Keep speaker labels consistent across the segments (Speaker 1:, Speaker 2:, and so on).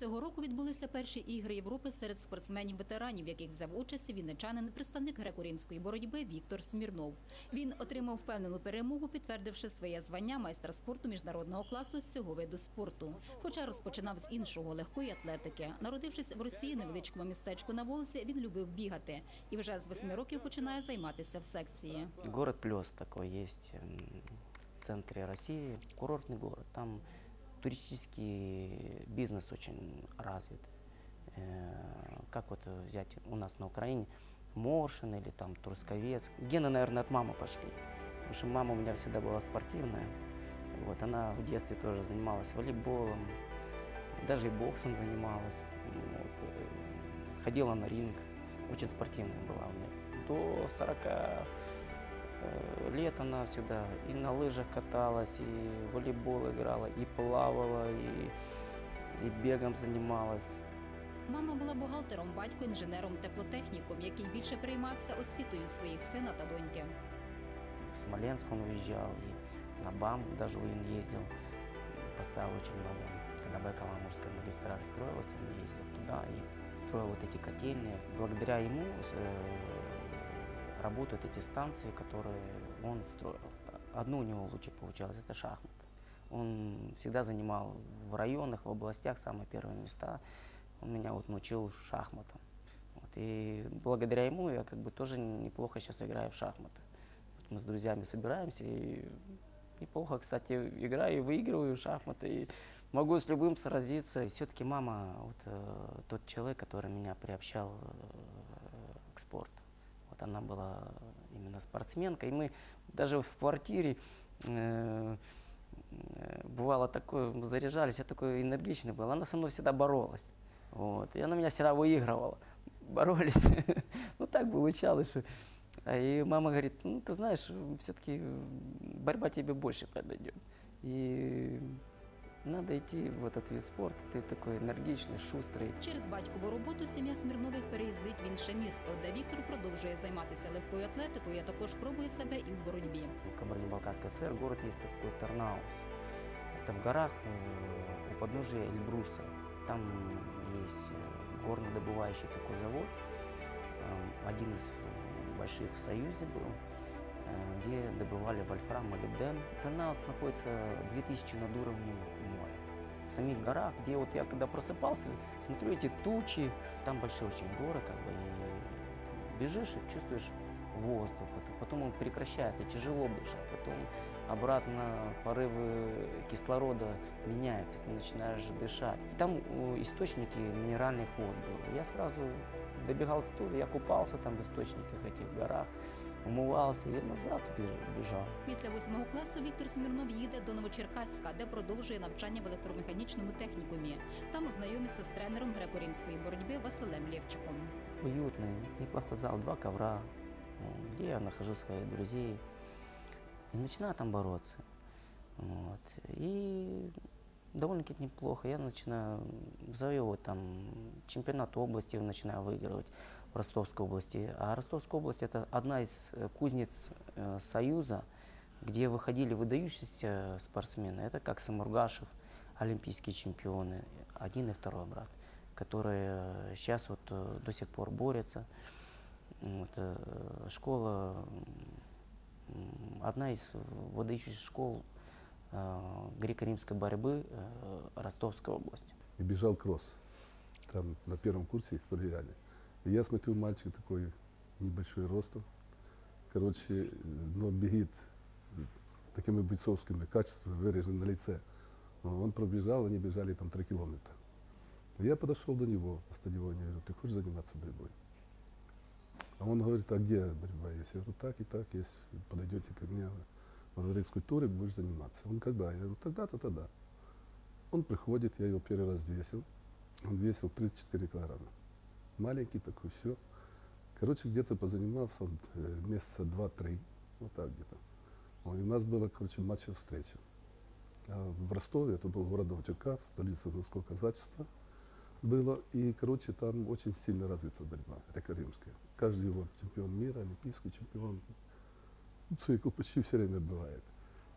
Speaker 1: Цього року відбулися перші ігри Європи серед спортсменів-ветеранів, яких взяв участь вінничанин, представник греко-римської боротьби Віктор Смірнов. Він отримав впевнену перемогу, підтвердивши своє звання майстра спорту міжнародного класу з цього виду спорту. Хоча розпочинав з іншого легкої атлетики. Народившись в Росії невеличкому містечку на вулиці, він любив бігати і вже з восьми років починає займатися в секції.
Speaker 2: Город такой есть м, в центре России, курортный город. Там туристический бизнес очень развит. Э, Как вот взять у нас на Украине Моршин или там Трусковец. Гены, наверное, от мамы пошли. Потому что мама у меня всегда была спортивная. Вот, она в детстве тоже занималась волейболом, даже и боксом занималась. Вот, э, ходила на ринг. Очень спортивная была у меня. До 40 э, лет она всегда и на лыжах каталась, и в волейбол играла, и плавала, и, и бегом занималась.
Speaker 1: Мама була бухгалтером, батько інженером-теплотехніком, який більше переймався освітою своїх сина та доньки.
Speaker 2: В Смоленск он уезжал, и на БАМ даже он ездил. Поставил очень много. Когда Байкало-Амурская магистраль строилась, он ездил туда и строил вот эти котельные. Благодаря ему э, работают эти станции, которые он строил. Одно у него лучше получалось, это шахмат. Он всегда занимал в районах, в областях самые первые места. Он меня вот научил шахматам. Вот, и благодаря ему я как бы тоже неплохо сейчас играю в шахматы. Вот мы с друзьями собираемся и неплохо, кстати, играю и выигрываю в шахматы. И могу с любым сразиться. Все-таки мама вот э, тот человек, который меня приобщал э, к спорту. Вот она была именно спортсменка. И мы даже в квартире э, э, бывало такое, мы заряжались, я такой энергичный был. Она со мной всегда боролась. Вот. И она меня всегда выигрывала. Боролись. ну так получалось. Что... А И мама говорит, ну ты знаешь, все-таки борьба тебе больше подойдет. И надо идти в этот вид спорта. Ты такой энергичный, шустрый.
Speaker 1: Через батькову роботу сім'я Смірнових переїздить в інше місто, де Віктор продовжує займатися легкою атлетикою, а також пробує себе і в боротьбі.
Speaker 2: В Кабардино-Балкарской ССР город есть такой Тарнаус. Это в горах э, у подножия Эльбруса. Там есть э, горнодобывающий такой завод, э, один из э, больших в Союзе был, э, Где добывали вольфрам, молибден. Тарнаус находится 2000 над уровнем моря. В самих горах, где вот я когда просыпался, смотрю эти тучи, там большие очень горы, как бы, и бежишь и чувствуешь воздух, потом он прекращается, тяжело дышать, потом обратно порывы кислорода меняются, ты начинаешь дышать. И там э, источники минеральных вод были. Я сразу добегал оттуда, я купался там в источниках этих горах, умывался и назад беж- бежал.
Speaker 1: Після восьмого класу Віктор Смірнов їде до Новочеркаська, де продовжує навчання в електромеханічному технікумі. Там знайомиться з тренером греко-римської боротьби Василем Лєвчиком.
Speaker 2: Уютный, неплохой зал, два ковра, э, где я нахожу своих друзей. И начинаю там бороться. Вот. И довольно-таки неплохо. Я начинаю завоевывать там чемпионат области, начинаю выигрывать В Ростовской области. А Ростовская область это одна из э, кузнец э, Союза, где выходили выдающиеся спортсмены. Это как Самургашев, олимпийские чемпионы, один и второй брат, которые сейчас вот э, до сих пор борются. Вот, э, школа, одна из выдающихся школ э, греко-римской борьбы э, Ростовской области.
Speaker 3: и бежал кросс. Там на первом курсе их проверяли. И я смотрю, мальчик такой небольшой ростом. Короче, но бегит такими бойцовскими качествами, выражен на лице. Он пробежал, они бежали там три километра. Я подошел до него на стадионе, говорю, ты хочешь заниматься борьбой? А он говорит, а где борьба есть? Я говорю, так и так, если подойдете ко мне во дворец культуры, будешь заниматься. Он когда? Я говорю, тогда-то, тогда. Он приходит, я его первый раз весил. Он весил 34 килограмма. Маленький такой, все. Короче, где-то позанимался э, месяца два-три, вот так где-то. Ой, у нас было, короче, матча встреча. А в Ростове, это был город Новочеркасск, столица русского казачества было. И, короче, там очень сильно развита борьба греко-римская. Каждый год чемпион мира, олимпийский чемпион. Цикл почти все время бывает.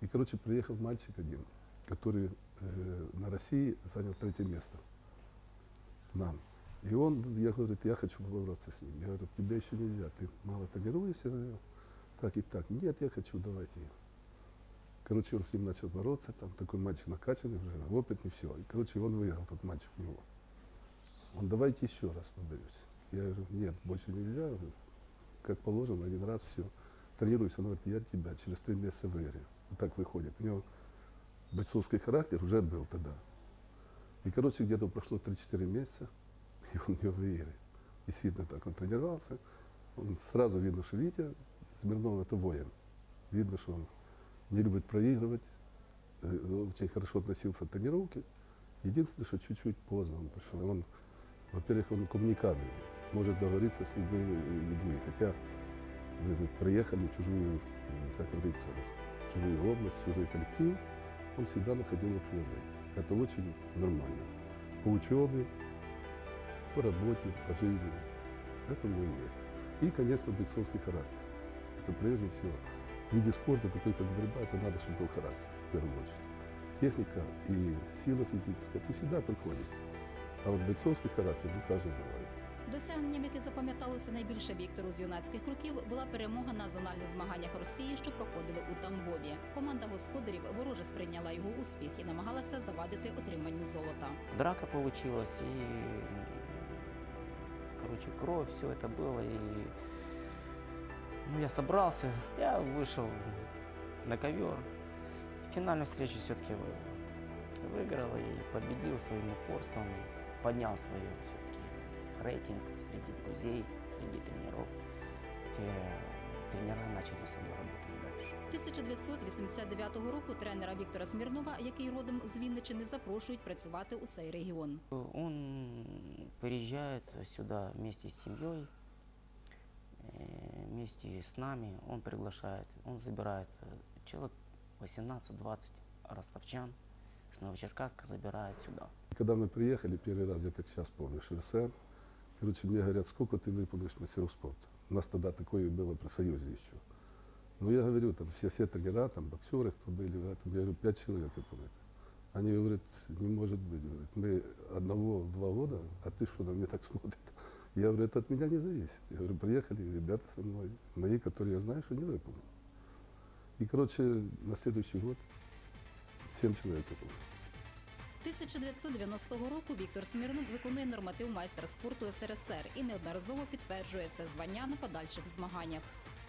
Speaker 3: И, короче, приехал мальчик один, который э, на России занял третье место. нам. И он, я говорю, я хочу побороться с ним. Я говорю, тебе еще нельзя, ты мало тренируешься, говорю, так и так. Нет, я хочу, давайте. Короче, он с ним начал бороться, там такой мальчик накачанный уже, опытный, все. И, короче, он выиграл, тот мальчик у него. Он, давайте еще раз побоюсь. Я говорю, нет, больше нельзя, как положено, один раз все. Тренируйся, он говорит, я тебя через три месяца выиграю. Вот так выходит. У него бойцовский характер уже был тогда. И, короче, где-то прошло 3-4 месяца, и он ее выиграет. Действительно так, он тренировался. Он сразу видно, что Витя Смирнов это воин. Видно, что он не любит проигрывать, э, очень хорошо относился к тренировке. Единственное, что чуть-чуть поздно он пришел. Он, во-первых, он коммуникабельный, может договориться с любыми людьми. Хотя вы приехали в чужую, э, как говорится, в чужую область, в чужой коллектив, он всегда находил общий язык. Это очень нормально. По учебе, по работе, по жизни. Это у него есть. И, конечно, бойцовский характер. Это прежде всего. В виде спорта, такой как борьба, это надо, чтобы был характер, в первую очередь. Техника и сила физическая, это всегда приходит. А вот бойцовский характер, ну, каждый бывает.
Speaker 1: Досягненням, яке запам'яталося найбільше Віктору з юнацьких років, була перемога на зональних змаганнях Росії, що проходили у Тамбові. Команда господарів вороже сприйняла його успіх і намагалася завадити отриманню золота.
Speaker 2: Драка получилась, и, короче, кровь, все это было, и ну, я собрался, я вышел на ковер. Финальную встречу все-таки выиграл и победил своим упорством, поднял свой все-таки рейтинг среди друзей, среди тренеров. Те тренера начали со мной работать.
Speaker 1: 1989 року тренера Віктора Смірнова, який родом з Вінничини, запрошують працювати у цей регіон.
Speaker 2: Он приезжает сюда вместе с семьей, э, вместе с нами. Он приглашает, он забирает э, человек 18-20 ростовчан с Новочеркасска забирает сюда.
Speaker 3: Когда мы приехали первый раз, я как сейчас помню, ШРСР, короче, мне говорят, сколько ты выполнишь мастеров спорта? У нас тогда такое было при Союзе еще. Ну, я говорю, там все, все тренера, там боксеры, кто были в этом, я говорю, пять человек выполнит. Они говорят, не может быть, говорят, мы одного-два года, а ты что, на меня так смотрит? Я говорю, это от меня не зависит. Я говорю, приехали ребята со мной, мои, которые я знаю, что не выполнят. И, короче, на следующий год семь человек выполнили.
Speaker 1: 1990 року Віктор Смірнов виконує норматив майстра спорту СРСР і неодноразово підтверджує це звання на подальших змаганнях.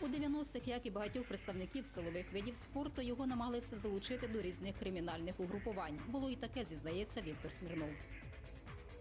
Speaker 1: У 90-х, як і багатьох представників силових видів спорту, його намагалися залучити до різних кримінальних угрупувань. Було і таке, зізнається Віктор Смірнов.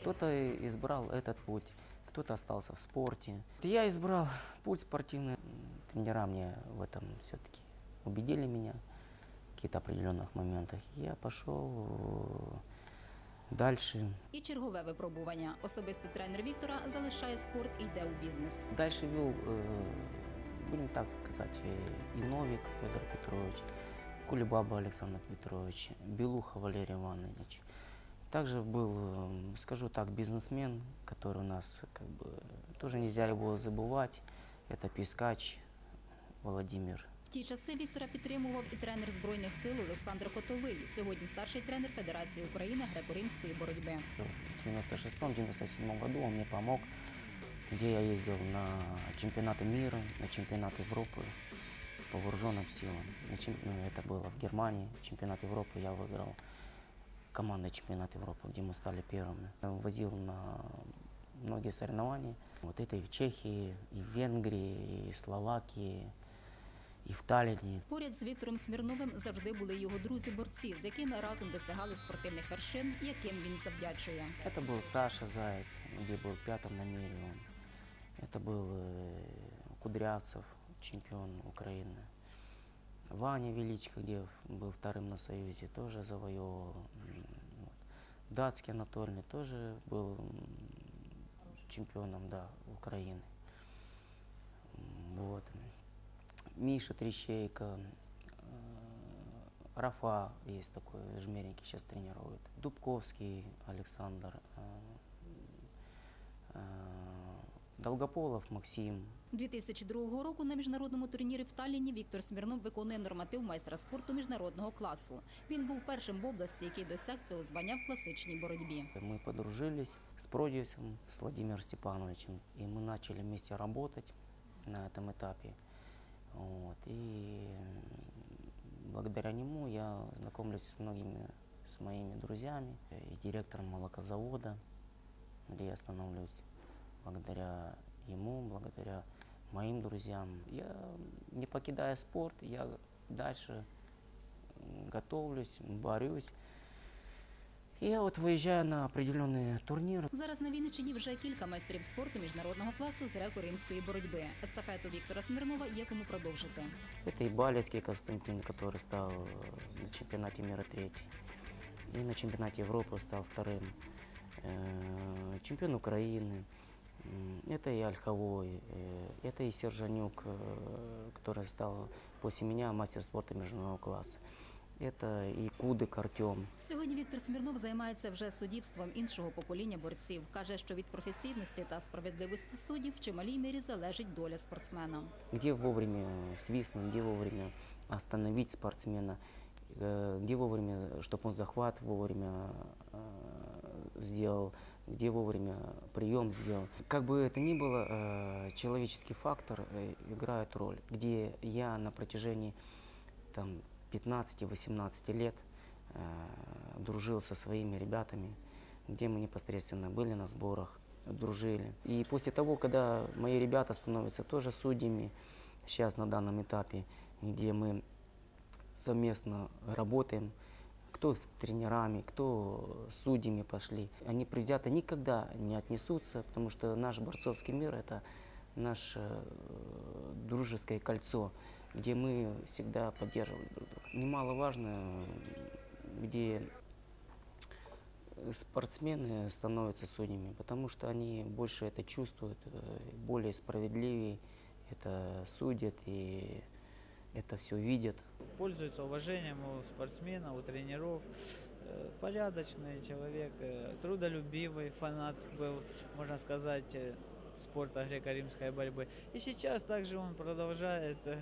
Speaker 2: Кто-то избрал этот путь, кто-то остался в спорте. Я избрал путь спортивный. Тренера мне в этом все-таки убедили меня в каких-то определенных моментах. Я пошел э, дальше.
Speaker 1: І чергове випробування. Особистий тренер Віктора залишає спорт і йде у бізнес.
Speaker 2: Дальше вел, э, будем так сказать, э, и Новик Федор Петрович, Кулебаба Александр Петрович, Белуха Валерий Иванович. Также был, э, скажу так, бизнесмен, который у нас, как бы, тоже нельзя его забывать. Это Пискач Владимир.
Speaker 1: В ті часи Віктора підтримував і тренер збройних сил Олександр Котовий. Сьогодні старший тренер Федерації України греко-римської боротьби.
Speaker 2: В 96-97 году он мне помог, где я ездил на чемпионаты мира, на чемпионат Европы по вооруженным силам. На чем- ну, это было в Германии, чемпионат Европы я выиграл. Командный чемпионат Европы, где мы стали первыми. Я Возил на многие соревнования. Вот это и в Чехии, и в Венгрии, и в Словакии, и в Таллине.
Speaker 1: Поряд з Віктором Смірновим завжди були його друзі-борці, з якими разом досягали спортивних вершин, яким він завдячує.
Speaker 2: Это был Саша Заяц, где был пятым на мире он. Это был э, Кудрявцев, чемпион Украины. Ваня Величко, где был вторым на Союзе, тоже завоевывал. Вот. Датский Анатольный тоже был чемпионом да, Украины. Вот. Миша Трещейко, э, Рафа есть такой, жмеренький сейчас тренирует. Дубковский Александр, э, Долгополов Максим,
Speaker 1: 2002 року на міжнародному турнірі в Талліні Віктор Смірнов виконує норматив майстра спорту міжнародного класу. Він був першим в області, який досяг цього звання в класичній боротьбі.
Speaker 2: Мы подружились с продюсером, с Владимиром Степановичем, и мы начали вместе работать на этом этапе. Вот. И м, благодаря нему я знакомлюсь с многими, с моими друзьями, и директором молокозавода, где я становлюсь. Благодаря ему, благодаря моим друзьям. Я, не покидая спорт, я дальше м, готовлюсь, борюсь. И я вот выезжаю на определенные турниры.
Speaker 1: Зараз на Вінниччині вже кілька майстрів спорту міжнародного класу з греко-римської боротьби. Естафету Віктора Смірнова є кому продовжити.
Speaker 2: Это и Балецкий Константин, который стал э, на чемпионате мира третий. И на чемпионате Европы стал вторым. Э, Чемпион Украины. М, Это и Ольховой. э, Это и Сержанюк, э, который стал после меня мастер спорта международного класса. Это и Кудык Артем.
Speaker 1: Сьогодні Віктор Смірнов займається вже суддівством іншого покоління борців. каже, що від професійності та справедливості суддів в чималій мірі залежить доля спортсмена.
Speaker 2: где вовремя свистнуть, где вовремя остановить спортсмена, э, где вовремя, чтобы он захват вовремя э, сделал, где вовремя прием сделал. Как бы это ни было, э, человеческий фактор э, играет роль, где я на протяжении там, 15-18 лет э, дружил со своими ребятами, где мы непосредственно были на сборах, дружили. И после того, когда мои ребята становятся тоже судьями, сейчас на данном этапе, где мы совместно работаем, кто тренерами, кто судьями пошли, они предвзято никогда не отнесутся, потому что наш борцовский мир – это наше э, дружеское кольцо, где мы всегда поддерживали друг друга. Немаловажно, где спортсмены становятся судьями, потому что они больше это чувствуют, э, более справедливее это судят и это все видят.
Speaker 4: пользуется уважением у спортсменов, у тренеров. Э, Порядочный человек, э, трудолюбивый фанат был, можно сказать, э, спорта греко-римской борьбы. И сейчас также он продолжает э,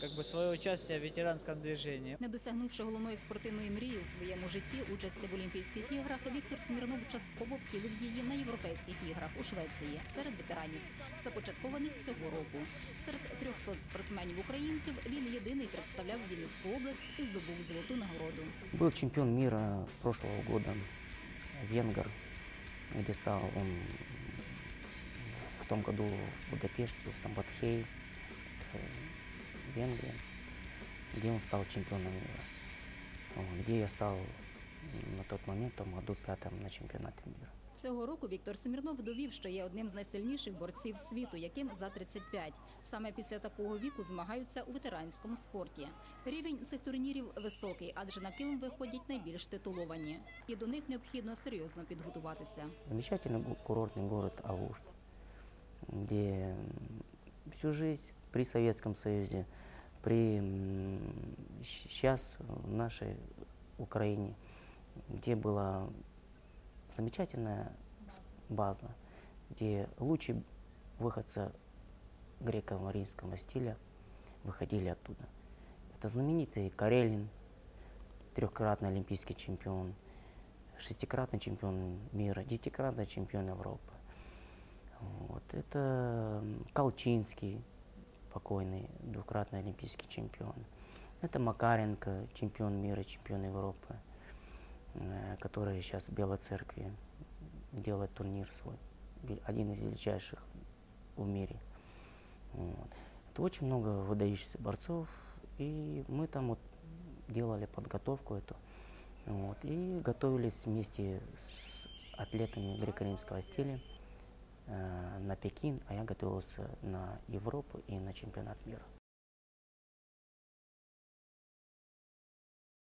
Speaker 4: как бы свое участие в ветеранском движении.
Speaker 1: Не досягнувши головної спортивної мрії у своєму житті участі в Олімпійських іграх, Віктор Смірнов частково втілив її на європейських іграх у Швеції серед ветеранів, започаткованих цього року. Серед 300 спортсменів українців він єдиний представляв Вінницьку область і здобув золоту нагороду.
Speaker 2: Был чемпион мира прошлого года, венгер, где стал он в том году в Будапеште, Самбатхей, э, Венгрия, где он стал чемпионом мира. Вот, Где я стал м, на тот момент, в том году, пятым на чемпионате мира.
Speaker 1: Цього року Віктор Семірнов довів, що є одним з найсильніших борців світу, яким за 35. Саме після такого віку змагаються у ветеранському спорті. Рівень цих турнірів високий, адже на килим виходять найбільш титуловані, і до них необхідно серйозно підготуватися.
Speaker 2: Замечательный гу- курортный город Алушт, Где всю жизнь при Советском Союзе, при сейчас в нашей Украине, где была замечательная база, где лучшие выходцы греко-римского стиля выходили оттуда. Это знаменитый Карелин, трехкратный олимпийский чемпион, шестикратный чемпион мира, девятикратный чемпион Европы. Вот. Это Колчинский, покойный, двукратный олимпийский чемпион. Это Макаренко, чемпион мира, чемпион Европы, э, который сейчас в Белой Церкви делает турнир свой, один из величайших в мире. Вот. Это очень много выдающихся борцов, и мы там вот делали подготовку эту. Вот, и готовились вместе с атлетами греко-римского стиля на Пекин, а я готовился на Европу и на чемпионат мира.